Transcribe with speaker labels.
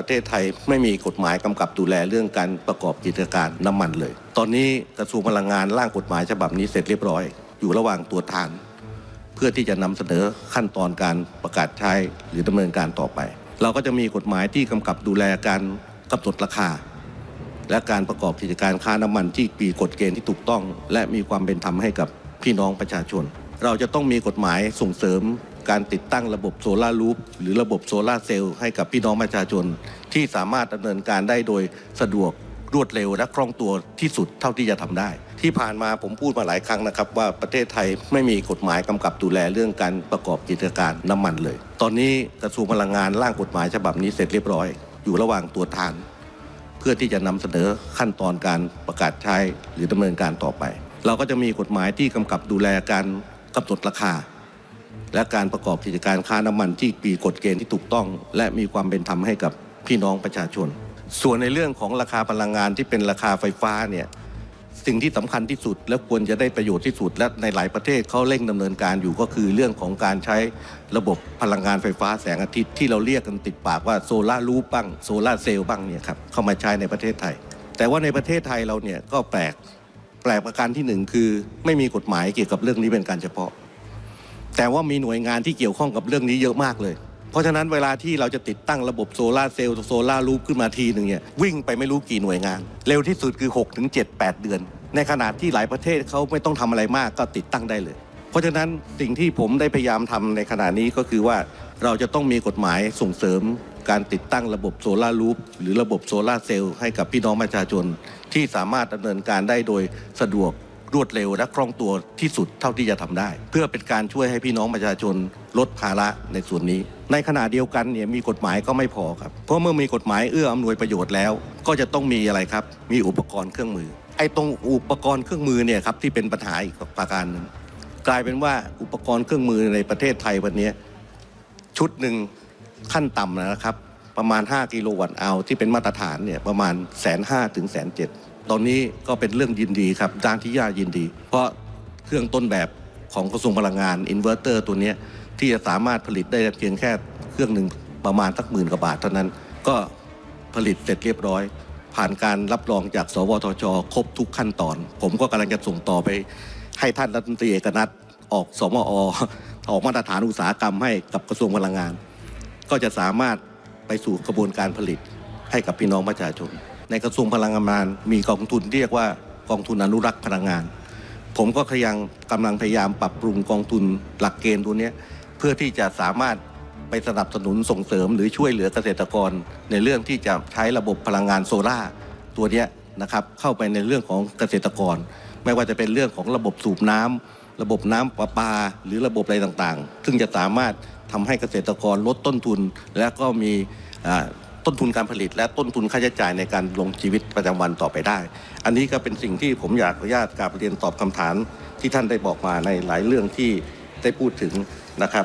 Speaker 1: ประเทศไทยไม่มีกฎหมายกำกับดูแลเรื่องการประกอบกิจการน้ำมันเลย ตอนนี้กระทรวงพลังงานร่างกฎหมายฉบับนี้เสร็จเรียบร้อย อยู่ระหว่างตัวทาน เพื่อที่จะนำเสนอขั้นตอนการประกาศใช้หรือดำเนินการต่อไป เราก็จะมีกฎหมายที่กำกับดูแลการกำหนดราคา และการประกอบกิจการค้าน้ำมันที่มีกฎเกณฑ์ที่ถูกต้อง และมีความเป็นธรรมให้กับพี่น้องประชาชน เราจะต้องมีกฎหมายส่งเสริม การติดตั้งระบบโซลารูฟหรือระบบโซลาร์เซลล์ให้กับพี่น้องประชาชน ที่สามารถดำเนินการได้โดยสะดวกรวดเร็วและคล่องตัวที่สุดเท่าที่จะทำได้ ที่ผ่านมาผมพูดมาหลายครั้งนะครับ ว่าประเทศไทยไม่มีกฎหมายกำกับดูแลเรื่องการประกอบกิจการน้ำมันเลย ตอนนี้กระทรวงพลังงานร่างกฎหมายฉบับนี้เสร็จเรียบร้อย อยู่ระหว่างตัวจทาน เพื่อที่จะนำเสนอขั้นตอนการประกาศใช้หรือดำเนินการต่อไป เราก็จะมีกฎหมายที่กำกับดูแลการกำหนดราคา และการประกอบกิจการค้าน้ำมันที่มีกฎเกณฑ์ที่ถูกต้อง และมีความเป็นธรรมให้กับพี่น้องประชาชน ส่วนในเรื่องของราคาพลังงานที่เป็นราคาไฟฟ้าเนี่ยสิ่งที่สำคัญที่สุดและควรจะได้ประโยชน์ที่สุด และในหลายประเทศเขาเร่งดำเนินการอยู่ก็คือเรื่องของการใช้ระบบพลังงานไฟฟ้าแสงอาทิตย์ที่เราเรียกกันติดปากว่าโซลารูปบ้างโซลาเซลล์บ้างเนี่ยครับเข้ามาใช้ในประเทศไทย แต่ว่าในประเทศไทยเราเนี่ยก็แปลกแปลกประการที่หนึ่งคือ ไม่มีกฎหมายเกี่ยวกับเรื่องนี้เป็นการเฉพาะ แต่ว่ามีหน่วยงานที่เกี่ยวข้องกับเรื่องนี้เยอะมากเลย เพราะฉะนั้นเวลาที่เราจะติดตั้งระบบโซลาร์เซลล์โซลารูปขึ้นมาทีหนึ่งเนี่ยวิ่งไปไม่รู้กี่หน่วยงาน เร็วที่สุดคือ 6 ถึง 7 8 เดือน ในขณะที่หลายประเทศเขาไม่ต้องทำอะไรมากก็ติดตั้งได้เลย เพราะฉะนั้นสิ่งที่ผมได้พยายามทำในขณะนี้ก็คือว่าเราจะต้องมีกฎหมายส่งเสริมการติดตั้งระบบโซลารูปหรือระบบโซลาร์เซลล์ให้กับพี่น้องประชาชน ที่สามารถดำเนินการได้โดยสะดวก รวดเร็วและคล่องตัวที่สุดเท่าที่จะทำได้ เพื่อเป็นการช่วยให้พี่น้องประชาชนลดภาระในส่วนนี้ ในขณะเดียวกันเนี่ยมีกฎหมายก็ไม่พอครับ เพราะเมื่อมีกฎหมายเอื้ออำนวยประโยชน์แล้ว ก็จะต้องมีอะไรครับ มีอุปกรณ์เครื่องมือ ไอ้ตรงอุปกรณ์เครื่องมือเนี่ยครับที่เป็นปัญหาอีกประการหนึ่งกลายเป็นว่าอุปกรณ์เครื่องมือในประเทศไทยวันนี้ชุดหนึ่งขั้นต่ำนะครับ ประมาณ 5 กิโลวัตต์เอาที่เป็นมาตรฐานเนี่ยประมาณแสนห้าถึงแสนเจ็ดตอนนี้ก็เป็นเรื่องยินดีครับด้านที่ย่ายินดี เพราะเครื่องต้นแบบของกระทรวงพลังงานอินเวอร์เตอร์ตัวนี้ที่จะสามารถผลิตได้เพียงแค่เครื่องหนึ่งประมาณสักหมื่นกว่าบาทเท่านั้นก็ผลิตเสร็จเรียบร้อย ผ่านการรับรองจากสวทช ครบทุกขั้นตอน ผมก็กำลังจะส่งต่อไป ให้ท่านรัฐมนตรีเอกนัทออกสมอออกมาตรฐานอุตสาหกรรมให้กับกระทรวงพลังงาน ก็จะสามารถ ไปสู่กระบวนการผลิตให้กับพี่น้องประชาชน ในกระทรวงพลังงานมีกองทุนเรียกว่ากองทุนอนุรักษ์พลังงาน ผมก็พยายามกำลังพยายามปรับปรุงกองทุนหลักเกณฑ์ตัวนี้เพื่อที่จะสามารถไปสนับสนุนส่งเสริมหรือช่วยเหลือเกษตรกร ในเรื่องที่จะใช้ระบบพลังงานโซล่าตัวนี้นะครับเข้าไปในเรื่องของเกษตรกร ไม่ว่าจะเป็นเรื่องของระบบสูบน้ำระบบน้ำประปา หรือระบบอะไรต่างๆ ซึ่งจะสามารถ ทำให้เกษตรกรลดต้นทุน และก็มีต้นทุนการผลิต และต้นทุนค่าใช้จ่ายในการลงชีวิตประจำวันต่อไปได้ อันนี้ก็เป็นสิ่งที่ผมอยากอนุญาตกราบเรียนตอบคำถามที่ท่านได้บอกมาในหลายเรื่องที่ได้พูดถึงนะครับ